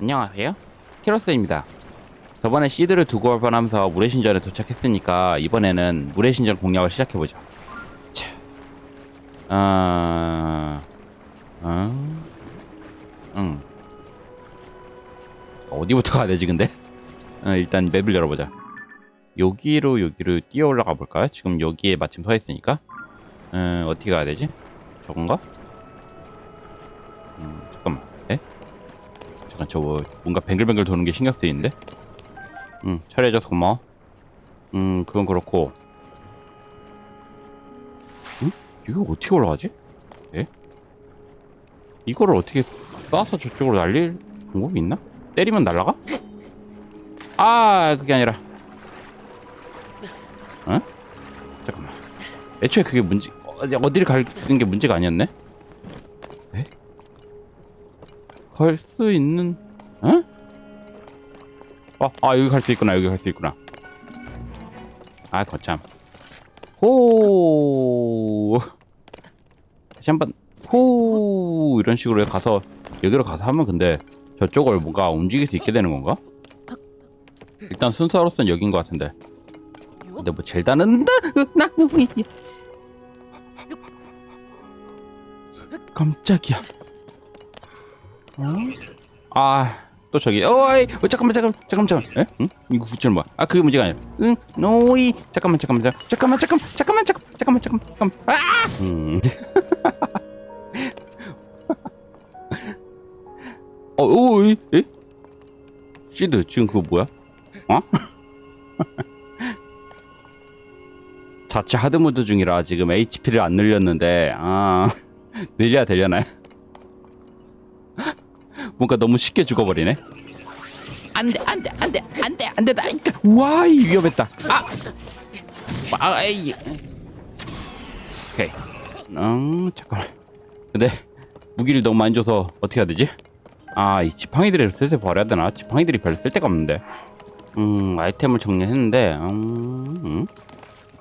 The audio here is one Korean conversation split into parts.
안녕하세요. 키로스입니다. 저번에 시드를 두고 올 뻔하면서 물의 신전에 도착했으니까 이번에는 물의 신전 공략을 시작해보죠. 차. 아, 아, 응. 어디부터 가야 되지 근데? 어, 일단 맵을 열어보자. 여기로 여기로 뛰어 올라가 볼까요? 지금 여기에 마침 서 있으니까. 음, 어떻게 가야 되지? 저건가? 잠깐 저거 뭔가 뱅글뱅글 도는 게 신경 쓰이는데? 응 처리해줘서 고마워 음 그건 그렇고 응? 이거 어떻게 올라가지? 예? 이거를 어떻게 쏴서 저쪽으로 날릴 방법이 있나? 때리면 날아가? 아 그게 아니라 어? 잠깐만 애초에 그게 문제 어디, 어디를 가는 게 문제가 아니었네? 갈 수 있는 어? 어, 아 여기 갈 수 있구나 여기 갈 수 있구나. 아 거참. 호! 다시 한번 호! 이런 식으로 가서 여기로 가서 하면 근데 저쪽을 뭔가 움직일 수 있게 되는 건가? 일단 순서로서는 여긴 것 같은데. 근데 뭐 젤다는 나 깜짝이야. 어? 아 또 저기 어이 어, 잠깐만 잠깐만 잠깐만 잠깐만 에? 응? 이거 구절 뭐야 아 그게 문제가 아니라 응 노이 잠깐만 잠깐만 잠깐만 잠깐만 잠깐만 잠깐만 잠깐만 잠깐만 아 음. 어, 오, 에? 에? 시드 지금 그거 뭐야? 어? 자체 하드모드 중이라 지금 HP를 안 늘렸는데 아 늘려야 되려나요? 뭔가 너무 쉽게 죽어버리네. 안돼 안돼 안돼 안돼 안돼 나 와이 위험했다. 아, 아 에이. 오케이. 음 잠깐만. 근데 무기를 너무 많이 줘서 어떻게 해야 되지? 아 이 지팡이들을 슬슬 버려야 되나? 지팡이들이 별로 쓸 데가 없는데. 음 아이템을 정리했는데 음, 음.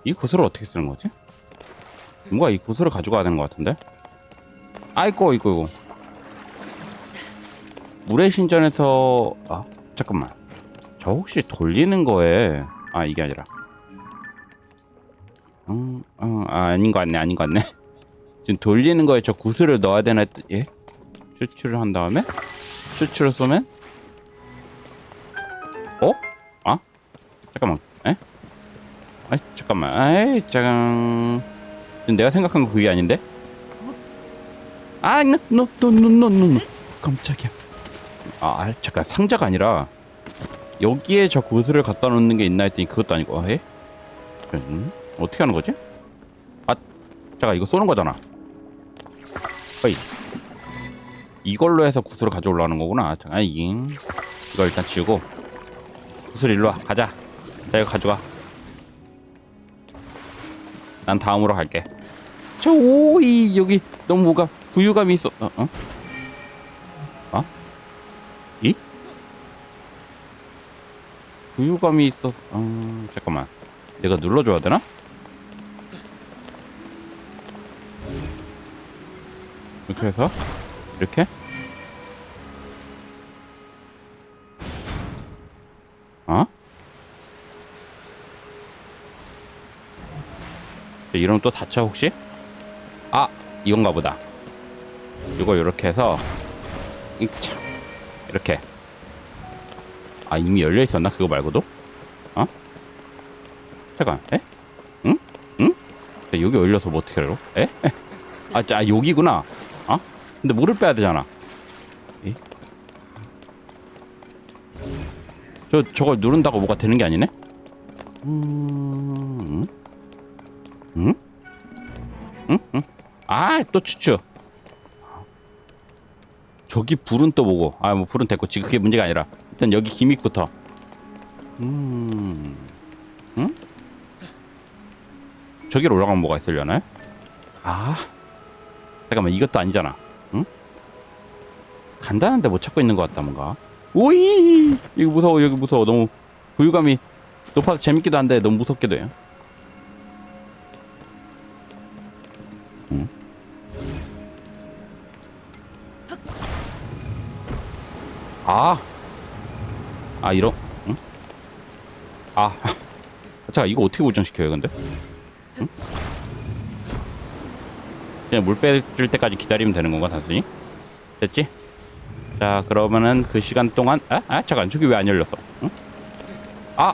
이 구슬을 어떻게 쓰는 거지? 뭔가 이 구슬을 가져가야 되는 것 같은데. 아이고 이거 이거. 물의 신전에서 아 잠깐만 저 혹시 돌리는 거에 아 이게 아니라 음, 음 아, 아닌 것 같네 아닌 것 같네 지금 돌리는 거에 저 구슬을 넣어야 되나 했 예? 추출을 한 다음에 추출을 쏘면 어? 아? 잠깐만 에? 아 잠깐만 아이 잠깐 내가 생각한 거 그게 아닌데? 아, 노. 깜짝이야. 아, 아, 잠깐 상자가 아니라 여기에 저 구슬을 갖다 놓는 게 있나 했더니 그것도 아니고, 아, 해? 음? 어떻게 하는 거지? 아, 잠깐 이거 쏘는 거잖아. 어이. 이걸로 해서 구슬을 가져올라는 거구나. 잠깐 이 이거 일단 지우고 구슬 일로 와. 가자. 자, 이거 가져가. 난 다음으로 갈게. 저 오이 여기 너무 뭐가 부유감이 있어. 어? 어? 어? 부유감이 있어. 어, 잠깐만. 내가 눌러줘야 되나? 이렇게 해서 이렇게. 어? 이러면 또 다쳐 혹시? 아 이건가 보다 이거 이렇게 해서 이렇게 아 이미 열려 있었나 그거 말고도 어 잠깐 에 응? 응? 자, 여기 열려서 뭐 어떻게 열어 에? 에? 아, 자, 아 여기구나 어? 근데 물을 빼야 되잖아 에? 저 저걸 누른다고 뭐가 되는 게 아니네 음 응? 응? 응? 아, 또 추추. 저기 불은 또 뭐고? 아, 뭐 불은 됐고 지금 그게 문제가 아니라 일단 여기 기믹부터. 음, 응? 저기로 올라가면 뭐가 있으려나요? 아, 잠깐만 이것도 아니잖아. 응? 간단한데 못 찾고 있는 것 같다 뭔가. 오이, 이거 무서워 여기 무서워 너무 부유감이 높아서 재밌기도 한데 너무 무섭기도 해요. 아. 아, 이런, 응? 아. 자, 이거 어떻게 고정시켜요, 근데? 응? 그냥 물 빼줄 때까지 기다리면 되는 건가, 단순히? 됐지? 자, 그러면은 그 시간 동안, 아, 아, 잠깐, 저기 왜 안 열렸어? 응? 아!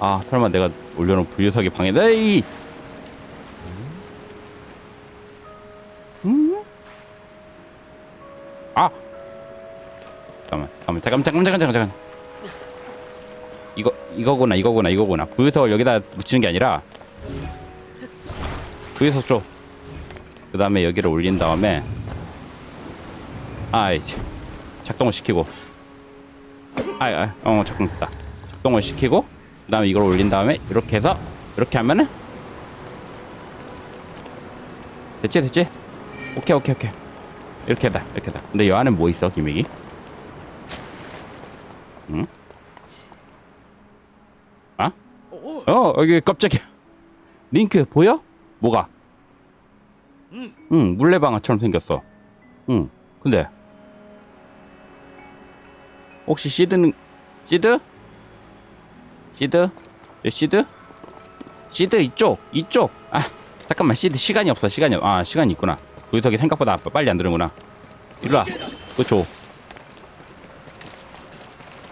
아, 설마 내가 올려놓은 부유석이 방해, 에이! 잠깐만, 잠깐만, 잠깐만, 잠깐만, 잠깐만. 이거, 이거구나, 이거구나, 이거구나. 부유석을 여기다 묻히는 게 아니라, 부유석 줘. 그 다음에 여기를 올린 다음에, 아이, 작동을 시키고. 아이, 아이, 어, 작동됐다. 작동을 시키고, 그 다음에 이걸 올린 다음에, 이렇게 해서, 이렇게 하면은, 됐지, 됐지? 오케이, 오케이, 오케이. 이렇게 다 이렇게 다 근데 이 안에 뭐 있어, 기믹이? 응? 아? 오, 어, 여기 깜짝이야. 링크 보여? 뭐가? 응. 응, 물레방아처럼 생겼어. 응. 근데 혹시 시드는 시드? 시드? 여 시드? 시드 이쪽, 이쪽. 아, 잠깐만 시드 시간이 없어. 시간이 없. 아, 시간이 있구나. 구유석이 생각보다 빨리 안 되는구나. 이리 와. 그거 줘.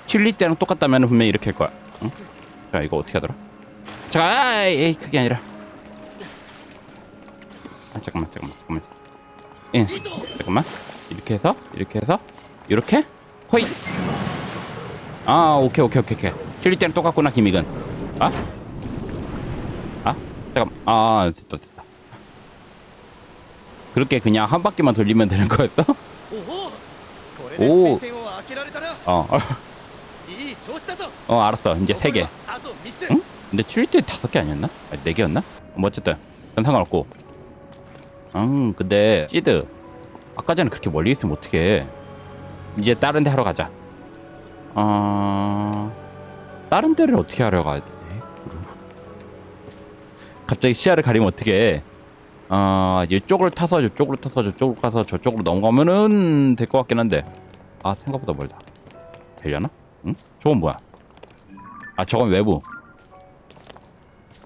칠리 때랑 똑같다면 분명히 이렇게 할 거야. 응? 자 이거 어떻게 하더라? 자, 아, 에이 그게 아니라. 아 잠깐만 잠깐만 잠깐만. 예, 잠깐만. 이렇게 해서 이렇게 해서 이렇게 허이. 아 오케이 오케이 오케이 오케이. 칠리 때랑 똑같구나 김익은. 아? 아? 잠깐만. 아 됐다 됐다. 그렇게 그냥 한 바퀴만 돌리면 되는 거였어? 오. 어. 어. 어 알았어 이제 세 개. 응? 근데 칠일 때 5개 아니었나? 아니 네 개였나? 뭐 어쨌든 난 상관없고. 음 근데 시드 아까 전에 그렇게 멀리 있으면 어떡해 이제 다른 데 하러 가자 어... 다른 데를 어떻게 하러 가야 돼? 구름 갑자기 시야를 가리면 어떻게 어... 이쪽을 타서 저쪽으로 타서 저쪽으로 가서 저쪽으로 넘어가면은 될 것 같긴 한데 아 생각보다 멀다 되려나? 응? 저건 뭐야? 아, 저건 외부.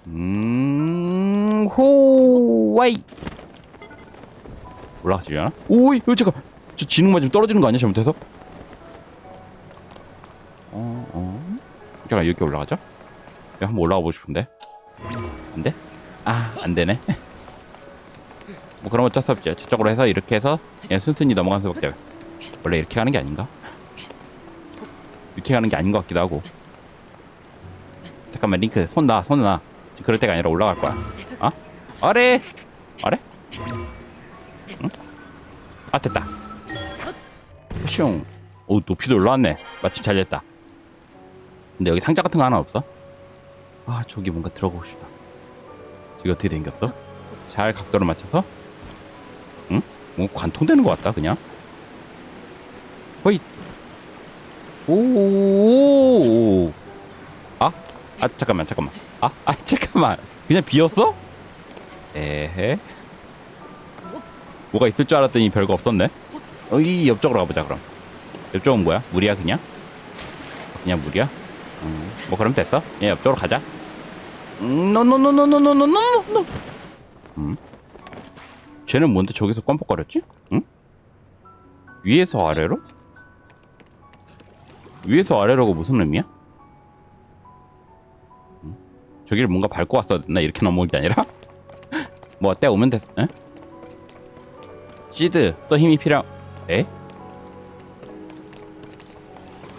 음, 호와이. 올라가지려나? 오이, 어, 잠깐. 저 지능 맞으면 떨어지는 거 아니야? 잘못해서? 어, 어. 잠깐 여기 올라가자. 여기 한번 올라가 보고 싶은데. 안 돼? 아, 안 되네. 뭐 그런 어쩔 수 없죠. 저쪽으로 해서 이렇게 해서 그냥 순순히 넘어가는 수밖에. 없- 원래 이렇게 가는 게 아닌가? 이렇게 가는 게 아닌 것 같기도 하고. 잠깐만 링크 손 놔, 손 놔. 지금 그럴 때가 아니라 올라갈 거야. 어? 아래, 아래? 응? 아 됐다. 슝. 오 높이도 올라왔네. 마침 잘 됐다. 근데 여기 상자 같은 거 하나 없어? 아 저기 뭔가 들어가고 싶다. 저기 어떻게 생겼어? 잘 각도를 맞춰서? 응? 뭐 관통되는 것 같다 그냥. 호이. 오. 아? 아 잠깐만 잠깐만. 아, 아 잠깐만. 그냥 비었어? 에헤. 뭐가 있을 줄 알았더니 별거 없었네. 어이 옆쪽으로 가보자 그럼. 옆쪽은 뭐야? 물이야 그냥? 그냥 물이야? 음, 뭐 그럼 됐어. 얘 옆쪽으로 가자. 음, 노노노노노노노노노. 음. 쟤는 뭔데 저기서 껌뻑거렸지? 응? 위에서 아래로? 위에서 아래로가 무슨 의미야? 음? 저기를 뭔가 밟고 왔어야 됐나? 이렇게 넘어올 게 아니라? 뭐 어때? 오면 됐어. 에? 시드 또 힘이 필요. 에?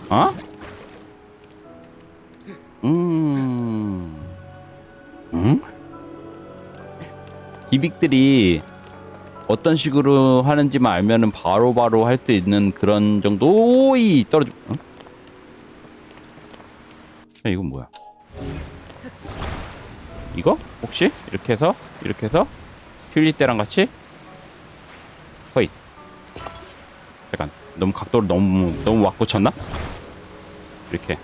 어? 음. 음? 기빅들이 어떤 식으로 하는지만 알면은 바로바로 할 수 있는 그런 정도 오이 떨어져. 어? 야, 이건 뭐야? 이거? 혹시? 이렇게 해서? 이렇게 해서? 튤리 때랑 같이? 허이. 잠깐 너무 각도를 너무 너무 왁 붙였나? 이렇게.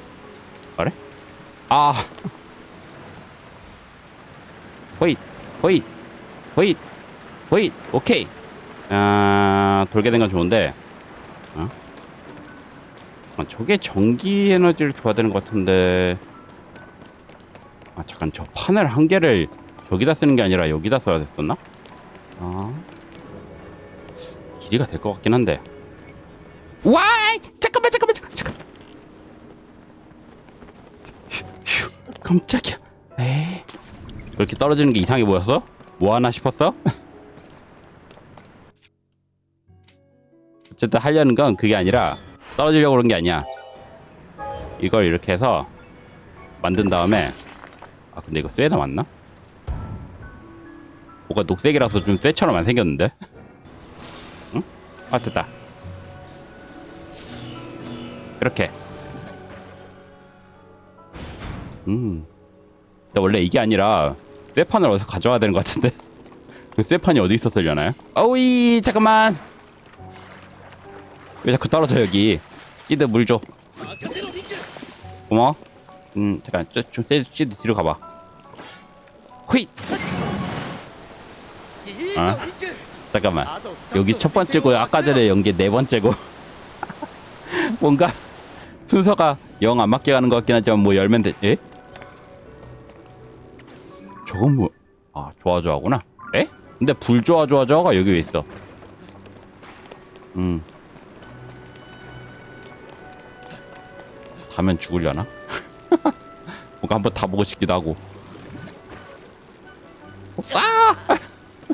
그래? 아! 허이. 허이. 허이. 허이. 오케이. 아 돌게 된 건 좋은데. 어? 아, 저게 전기 에너지를 줘야 되는 것 같은데. 아 잠깐 저 파넬 한 개를 저기다 쓰는 게 아니라 여기다 써야 됐었나? 아. 길이가 될 것 같긴 한데. 와 잠깐만 잠깐만 잠깐 잠깐 휴, 휴, 깜짝이야. 에이 그렇게 떨어지는 게 이상해 보였어? 뭐 하나 싶었어? 어쨌든 하려는 건 그게 아니라 떨어지려고 그런 게 아니야. 이걸 이렇게 해서 만든 다음에 아 근데 이거 쇠나 맞나? 뭐가 녹색이라서 좀 쇠처럼 안 생겼는데? 응? 아 됐다. 이렇게. 음. 근데 원래 이게 아니라 쇠판을 어디서 가져와야 되는 것 같은데 그 쇠판이 어디 있었으려나요? 어이 잠깐만 왜 자꾸 떨어져 여기 찌드 물 줘. 고마워. 음, 잠깐, 저, 좀 세, 찌드 뒤로 가봐. 휘! 아, 잠깐만. 여기 첫 번째고, 아까 전에 연계 네 번째고. 뭔가 순서가 영 안 맞게 가는 것 같긴 하지만 뭐 열면 돼. 에? 저건 뭐? 아, 좋아 좋아구나. 에? 근데 불 좋아 좋아 좋아가 여기 왜 있어? 음. 가면 죽으려나? 뭔가 한번 다 보고 싶기도 하고 아!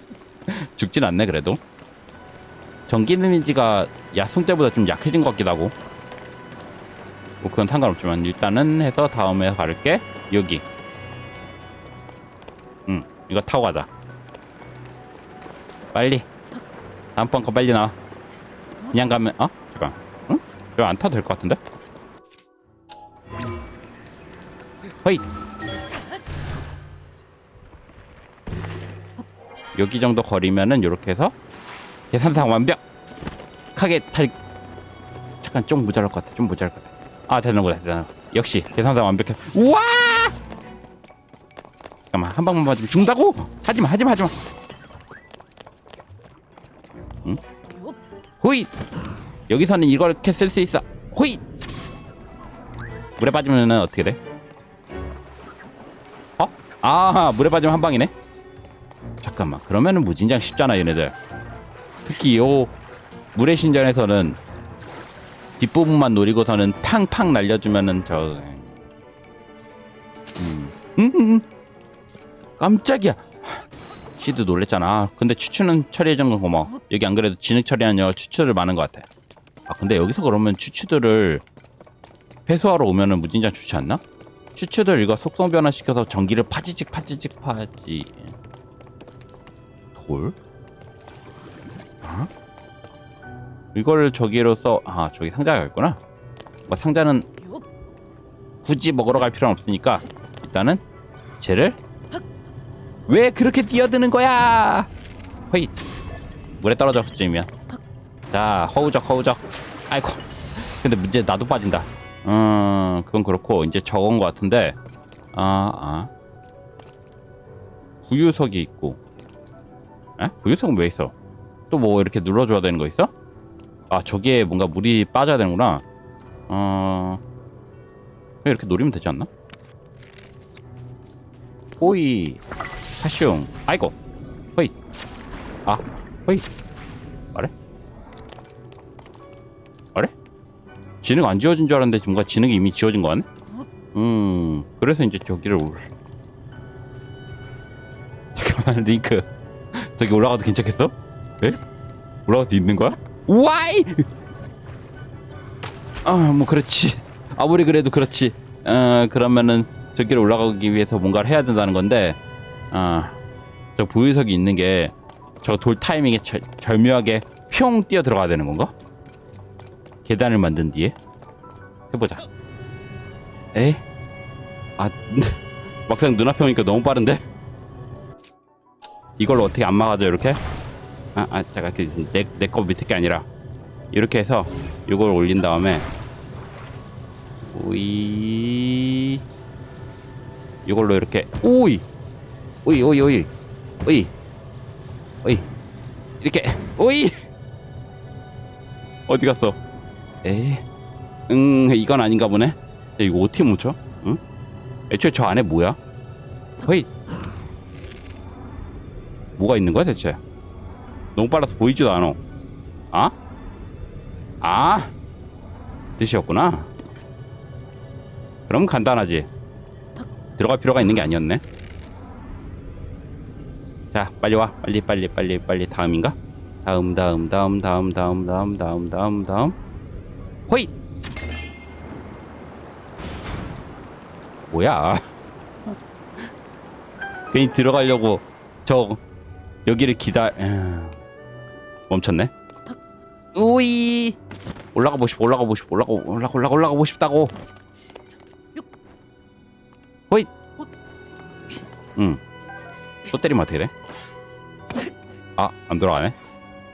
죽진 않네 그래도 전기 데미지가 야송 때보다 좀 약해진 것 같기도 하고 뭐 그건 상관없지만 일단은 해서 다음에 가를게 여기 응 이거 타고 가자 빨리 다음번 거 빨리 나와 그냥 가면 어? 잠깐 응? 이거 안 타도 될 것 같은데? 허이 여기 정도 거리면은 이렇게 해서 계산상 완벽하게 탈 잠깐 좀 모자랄 것 같아 좀 모자랄 것 같아. 아 되는구나 되는 역시 계산상 완벽해. 우와! 잠깐만 한 방만 맞으면 죽는다고? 하지마 하지마 하지마. 응? 호잇! 여기서는 이렇게 쓸 수 있어. 호잇! 물에 빠지면은 어떻게 돼? 어? 아 물에 빠지면 한 방이네 잠깐만 그러면은 무진장 쉽잖아 얘네들 특히 요 물의 신전에서는 뒷부분만 노리고서는 팡팡 날려주면은 저 음. 음, 음. 깜짝이야 시드 놀랬잖아 근데 추추는 처리해준 건 고마워 여기 안 그래도 진흙 처리하냐 추추를 많은 것 같아 아 근데 여기서 그러면 추추들을 회수하러 오면은 무진장 좋지 않나? 추추들 이거 속성 변화시켜서 전기를 파지직 파지직 파지 돌? 어? 이걸 저기로 써. 아, 저기 상자가 있구나. 뭐 상자는 굳이 먹으러 갈 필요는 없으니까 일단은 쟤를 왜 그렇게 뛰어드는 거야? 허이 물에 떨어져 그쯤이면 자 허우적 허우적 아이고 근데 문제 나도 빠진다 음 그건 그렇고 이제 저건 거 같은데 아 아 부유석이 있고 에? 부유석은 왜 있어? 또 뭐 이렇게 눌러줘야 되는 거 있어? 아 저기에 뭔가 물이 빠져야 되는구나 어... 이렇게 노리면 되지 않나? 호이 사슝 아이고 호이 아 호이 진흙 안 지워진 줄 알았는데 뭔가 진흙이 이미 지워진 거 같네? 음 그래서 이제 저기를 올 잠깐만 링크 저기 올라가도 괜찮겠어? 에? 올라가도 있는 거야? 와이! 아, 뭐 그렇지. 아무리 그래도 그렇지. 어, 그러면은 저기를 올라가기 위해서 뭔가를 해야 된다는 건데, 아, 저 부유석이 있는 게 저 돌 타이밍에 절, 절묘하게 휘용 뛰어 들어가야 되는 건가? 계단을 만든 뒤에 해보자. 에이, 아, 막상 눈앞에 오니까 너무 빠른데? 이걸로 어떻게 안 막아줘 이렇게? 아, 아 잠깐 내내거 밑에 게 아니라 이렇게 해서 이걸 올린 다음에 오이 이걸로 이렇게 오이 오이 오이 오이 오이 오이 이렇게 오이 어디 갔어? 에이 응 이건 아닌가 보네 야, 이거 어떻게 멈춰? 응? 애초에 저 안에 뭐야? 거의 뭐가 있는 거야 대체? 너무 빨라서 보이지도 않아 아? 아 뜻이었구나 그럼 간단하지 들어갈 필요가 있는 게 아니었네 자 빨리 와 빨리 빨리 빨리 빨리 다음인가? 다음 다음 다음 다음 다음 다음 다음 다음 다음 호잇! 뭐야? 괜히 들어가려고 저 여기를 기다 에휴, 멈췄네? 우이! 올라가 싶어 올라가 싶어 올라가 올라가 올라가 올라가 보고 싶다고! 호잇! 응또 때리면 어떻게 돼? 아안 돌아가네?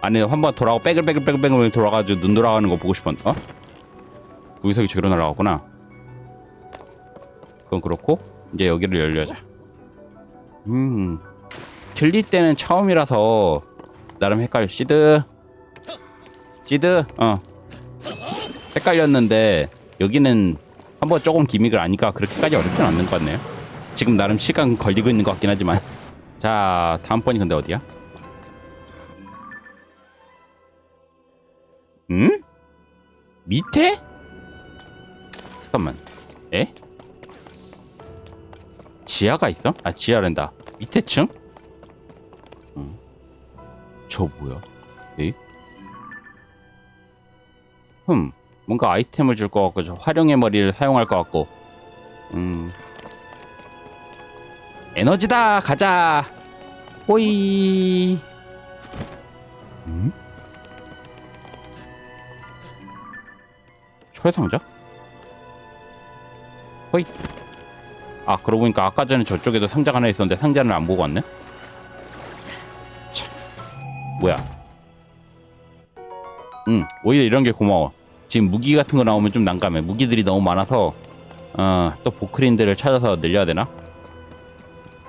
아니 한 번 돌아가고 빼글빼글빼글빼글 돌아가지고 눈 돌아가는 거 보고 싶었 어? 구석이 저기로 날아갔구나 그건 그렇고 이제 여기를 열려자. 음. 들릴 때는 처음이라서 나름 헷갈려 시드. 시드. 어. 헷갈렸는데 여기는 한번 조금 기믹을 아니까 그렇게까지 어렵진 않는 것 같네요. 지금 나름 시간 걸리고 있는 것 같긴 하지만. 자 다음 번이 근데 어디야? 음? 밑에? 잠깐만 에? 지하가 있어? 아 지하랜다 밑에 층? 음. 저 뭐야? 에이? 흠 뭔가 아이템을 줄 것 같고 저 활용의 머리를 사용할 것 같고 음 에너지다 가자 호이 음? 초회상자? 호이 아 그러고 보니까 아까 전에 저쪽에도 상자가 하나 있었는데 상자는 안 보고 왔네? 참 뭐야? 응 오히려 이런 게 고마워. 지금 무기 같은 거 나오면 좀 난감해. 무기들이 너무 많아서 어 또 보크린들을 찾아서 늘려야 되나?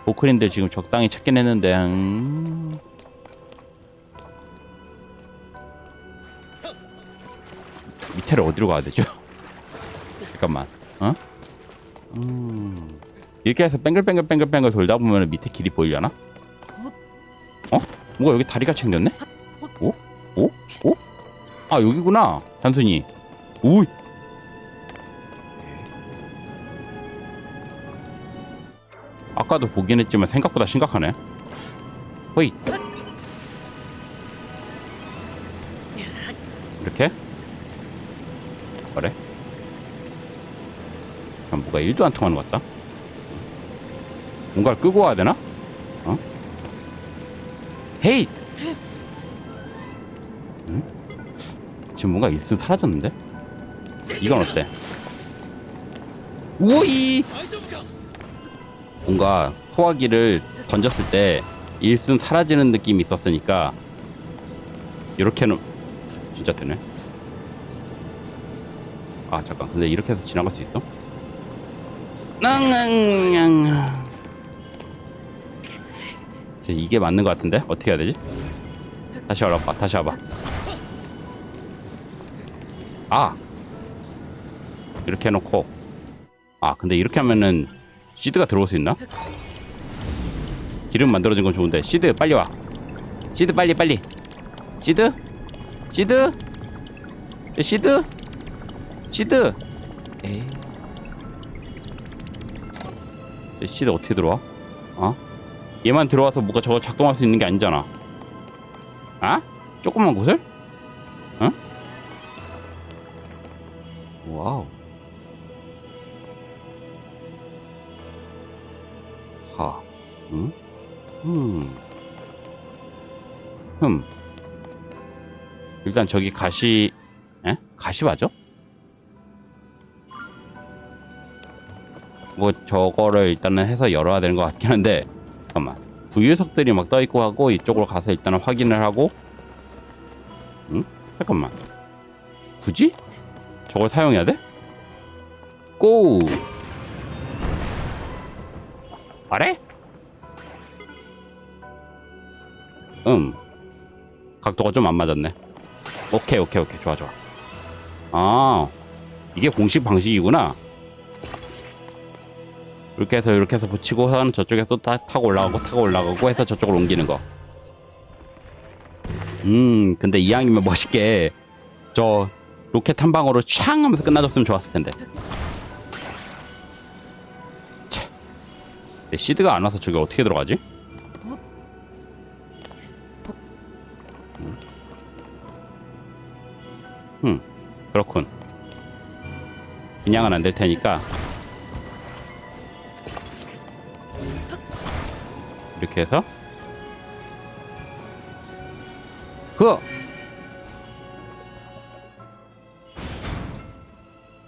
보크린들 지금 적당히 찾긴 했는데 음... 밑에를 어디로 가야 되죠? 잠깐만 어? 음... 이렇게 해서 뱅글뱅글뱅글뱅글 돌다 보면 밑에 길이 보이려나? 어? 뭐가 여기 다리가 챙겼네? 오? 오? 오? 아 여기구나 단순히 오이 아까도 보긴 했지만 생각보다 심각하네 호이 이렇게 그래 아, 뭐가 일도 안 통하는 것 같다. 뭔가를 끄고 와야 되나? 어? 헤이! 응? 지금 뭔가 일순 사라졌는데? 이건 어때? 오이! 뭔가 소화기를 던졌을 때 일순 사라지는 느낌이 있었으니까 이렇게는 진짜 되네. 아 잠깐 근데 이렇게 해서 지나갈 수 있어? 낭낭낭. 이제 이게 맞는 것 같은데? 어떻게 해야 되지? 다시 와봐 다시 와봐. 아! 이렇게 해놓고. 아 근데 이렇게 하면은 시드가 들어올 수 있나? 기름 만들어진 건 좋은데. 시드 빨리 와. 시드 빨리 빨리. 시드? 시드? 야, 시드? 시드? 에이 시드 어떻게 들어와? 어? 얘만 들어와서 뭐가 저거 작동할 수 있는 게 아니잖아 아? 조그만 곳을? 어? 와우 하, 응? 음, 흠. 일단 저기 가시, 에? 가시 맞아? 뭐 저거를 일단은 해서 열어야 되는 것 같긴 한데 잠깐만 부유석들이 막 떠 있고 하고 이쪽으로 가서 일단은 확인을 하고 응? 잠깐만 굳이? 저걸 사용해야 돼? 고! 아래? 음 각도가 좀 안 맞았네 오케이 오케이 오케이 좋아 좋아 아 이게 공식 방식이구나. 이렇게 해서 이렇게 해서 붙이고선 저쪽에서 또 타, 타고 올라가고 타고 올라가고 해서 저쪽으로 옮기는 거. 음, 근데 이왕이면 멋있게 저 로켓 한 방으로 촥 하면서 끝나줬으면 좋았을 텐데. 차. 내 시드가 안 와서 저기 어떻게 들어가지? 음, 그렇군. 그냥은 안 될 테니까 이렇게 해서 그.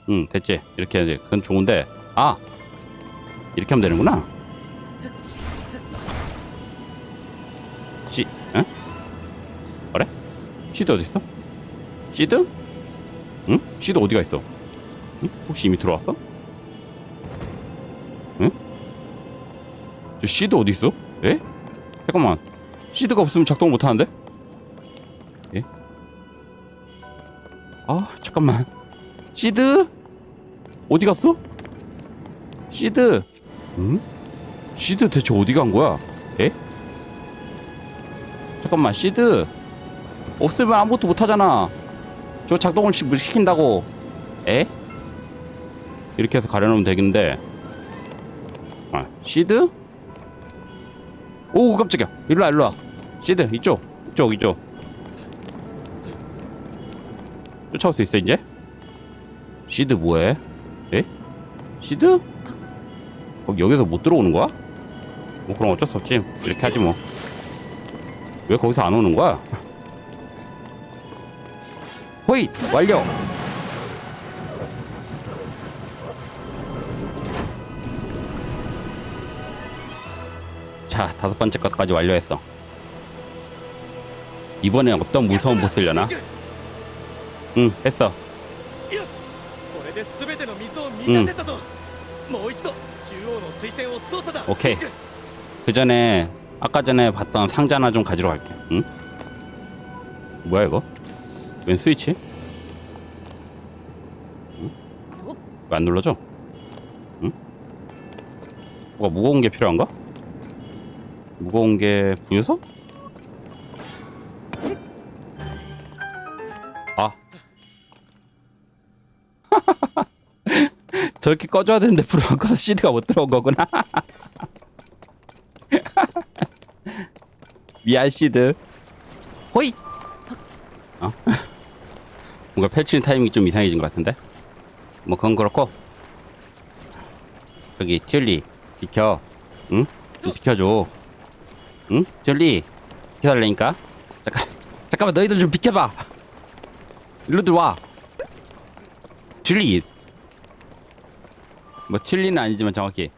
응 됐지 이렇게 이제 그건 좋은데 아 이렇게 하면 되는구나 시 응? 그래? 시드 어디 있어? 시드? 응? 시드 어디가 있어? 응? 혹시 이미 들어왔어? 저 시드 어디 있어? 에? 잠깐만 시드가 없으면 작동 못 하는데? 예? 아 잠깐만 시드 어디 갔어? 시드 응? 시드 대체 어디 간 거야? 에? 잠깐만 시드 없으면 아무것도 못 하잖아 저 작동을 시, 시킨다고 에? 이렇게 해서 가려놓으면 되겠는데 아 시드? 오 깜짝이야 일로와 일로와 시드 이쪽 이쪽 이쪽 쫓아올 수 있어 이제? 시드 뭐해? 에? 시드? 거기 여기서 못 들어오는 거야? 뭐 그럼 어쩔 수 없지 이렇게 하지 뭐 왜 거기서 안 오는 거야? 호잇 완료 자, 다섯 번째 것까지 완료했어. 이번엔 어떤 무서운 보스려나? 응, 했어. 응. 오케이. 그 전에 아까 전에 봤던 상자 하나 좀 가지러 갈게. 응? 뭐야 이거? 웬 스위치? 응? 안 눌러져? 응? 뭐가 무거운 게 필요한가? 무거운 게 부유석? 아. 저렇게 꺼줘야 되는데 불을 안 꺼서 CD가 못 들어온 거구나. 미안 시드 호이 어? 뭔가 펼치는 타이밍이 좀 이상해진 것 같은데? 뭐 그건 그렇고. 저기 튤리 비켜. 응? 좀 비켜줘 응? 튤리 비켜달라니까. 잠깐 잠깐만 너희들 좀 비켜봐. 일로 들어와. 튤리. 뭐 튤리는 아니지만 정확히